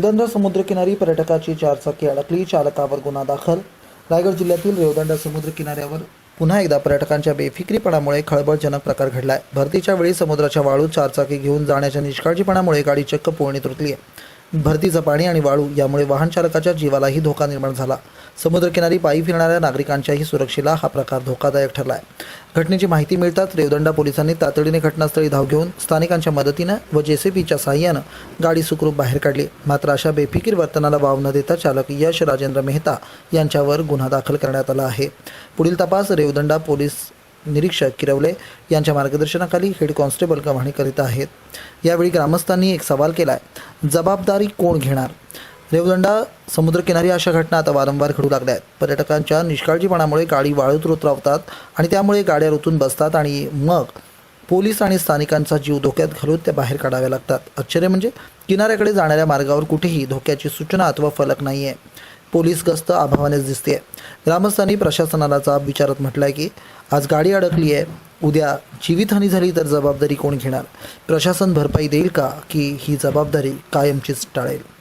रेवदंड समुद्रकिनारी पर्यटकाची चारचाकी अडकली चालकावर गुन्हा दाखल. रायगड जिल्ह्यातील रेवदंडा समुद्र किनाऱ्यावर पुन्हा एकदा पर्यटकांच्या बेफिक्रीपणामुळे खळबळजनक प्रकार घडलाय. भरतीच्या वेळी समुद्राच्या वाळूत चारचाकी घेऊन जाण्याच्या निष्काळजीपणामुळे गाडी चक्क पोळणीत रुतली आहे भरतीचं पाणी आणि वाळू यामुळे वाहन चालकाच्या जीवालाही धोका निर्माण झाला. समुद्रकिनारी पायी फिरणाऱ्या नागरिकांच्याही सुरक्षेला हा प्रकार धोकादायक ठरला आहे घटनेची माहिती मिळताच रेवदंडा पोलिसांनी तातडीने घटनास्थळी धाव घेऊन स्थानिकांच्या मदतीनं व जेसीबीच्या साहाय्यानं गाडी सुखरूप बाहेर काढली. मात्र अशा बेफिकीर वर्तनाला वाव न देता चालक यश राजेंद्र मेहता यांच्यावर गुन्हा दाखल करण्यात आला आहे. पुढील तपास रेवदंडा पोलीस निरीक्षक किरवले यांच्या मार्गदर्शनाखाली हेड कॉन्स्टेबल कमाणी करीत आहेत. यावेळी ग्रामस्थांनी एक सवाल केला आहे जबाबदारी कोण घेणार? रेवदंडा समुद्रकिनारी अशा घटना आता वारंवार घडू लागल्या आहेत. पर्यटकांच्या निष्काळजीपणामुळे गाडी वाळूत उतरवतात आणि त्यामुळे गाड्या ऋतून बसतात आणि मग पोलीस आणि स्थानिकांचा जीव धोक्यात घालून त्या बाहेर काढाव्या लागतात. आश्चर्य म्हणजे किनाऱ्याकडे जाणाऱ्या मार्गावर कुठेही धोक्याची सूचना अथवा फलक नाही आहे पोलीस गस्त अभावानेच दिसते ग्रामस्थांनी प्रशासनाला जाब विचारत म्हटलंय की आज गाडी अडकली आहे उद्या जीवितहानी झाली तर जबाबदारी कोण घेणार? प्रशासन भरपाई देईल का? की ही जबाबदारी कायमचीच टाळेल.